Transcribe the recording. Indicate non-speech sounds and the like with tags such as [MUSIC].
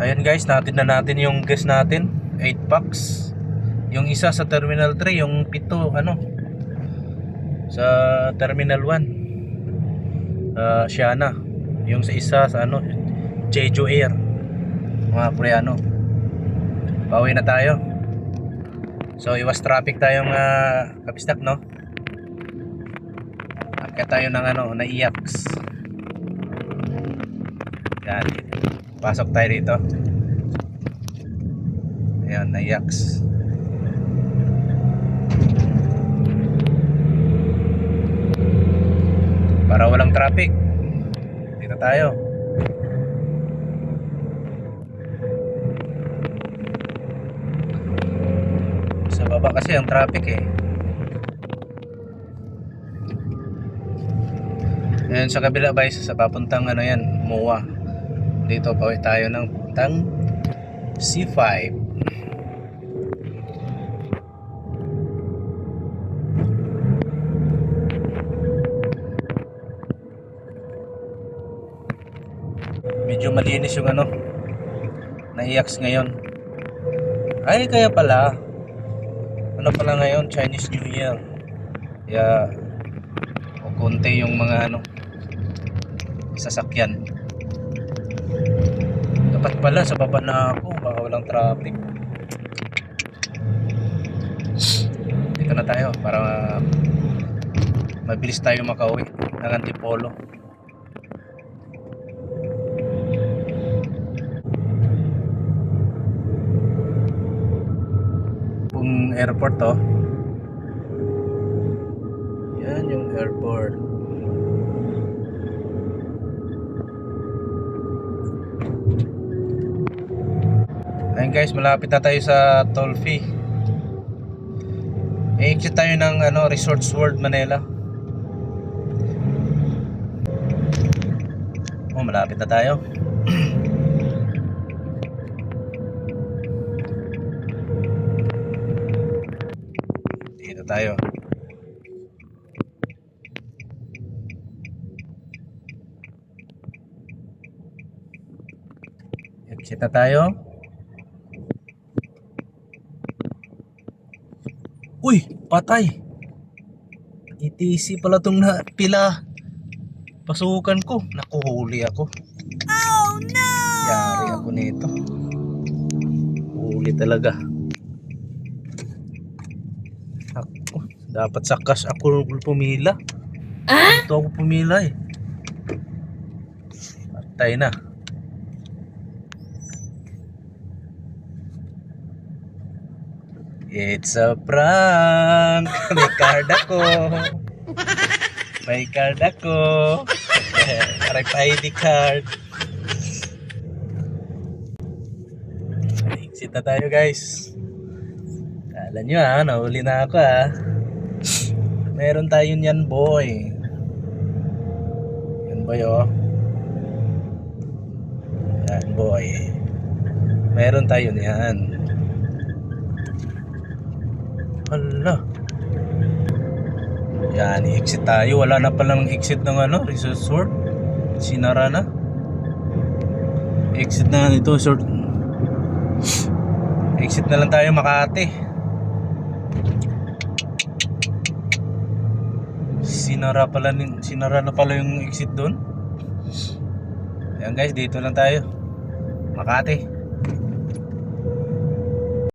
Ayan guys, natin na natin yung gas natin. 8 packs. Yung isa sa Terminal 3, yung pito, ano, sa Terminal 1. Uh, Shiana. Yung sa isa sa ano, Jeju Air. Mga Koreano. Pauwi na tayo. So, iwas traffic tayong uh, kapistak, no? Akit tayo ng ano, na IAX. Yan. Pasok tayo dito. Ayan, na IAX. Para walang traffic. Dito tayo. Sa baba kasi ang traffic eh. Ayan sa kabila ba sa papuntang ano yan, MOA. Dito pa tayo ng puntang C5. Medyo malinis yung ano, naiyak ngayon. Ay, kaya pala, ano pala ngayon, Chinese New Year. Kaya, o konti yung mga ano, sasakyan. Dapat pala, sa baba na ako, baka walang traffic. Dito na tayo, para mabilis tayo makauwi ng Antipolo. Pung airport to. Yan yung airport. Ayun guys, malapit na tayo sa toll fee. I-exit tayo ng ano, Resorts World Manila. Oh, malapit na tayo. [CLEARS THROAT] Dito tayo. Exit na tayo. Uy, patay. ETC pala tong na pila. Pasukan ko. Nakuhuli ako. Oh no! Yari ako nito. Huli talaga. Ako, dapat sa cash ako pumila. Ah? Ito ako pumila eh. Patay na. It's a prank. [LAUGHS] May card ako. May card ako. [LAUGHS] RFID card. Exit na tayo guys. Kala nyo ah, nahuli na ako ah. Meron tayo niyan boy. Yan boy oh. Yan boy. Meron tayo niyan. Hala. Yan, exit tayo. Wala na palang exit ng ano, resort. Sinara na. Exit na nito, resort. Exit na lang tayo Makati. Sinara pala sinara na pala yung exit doon. Ayan guys, dito lang tayo. Makati.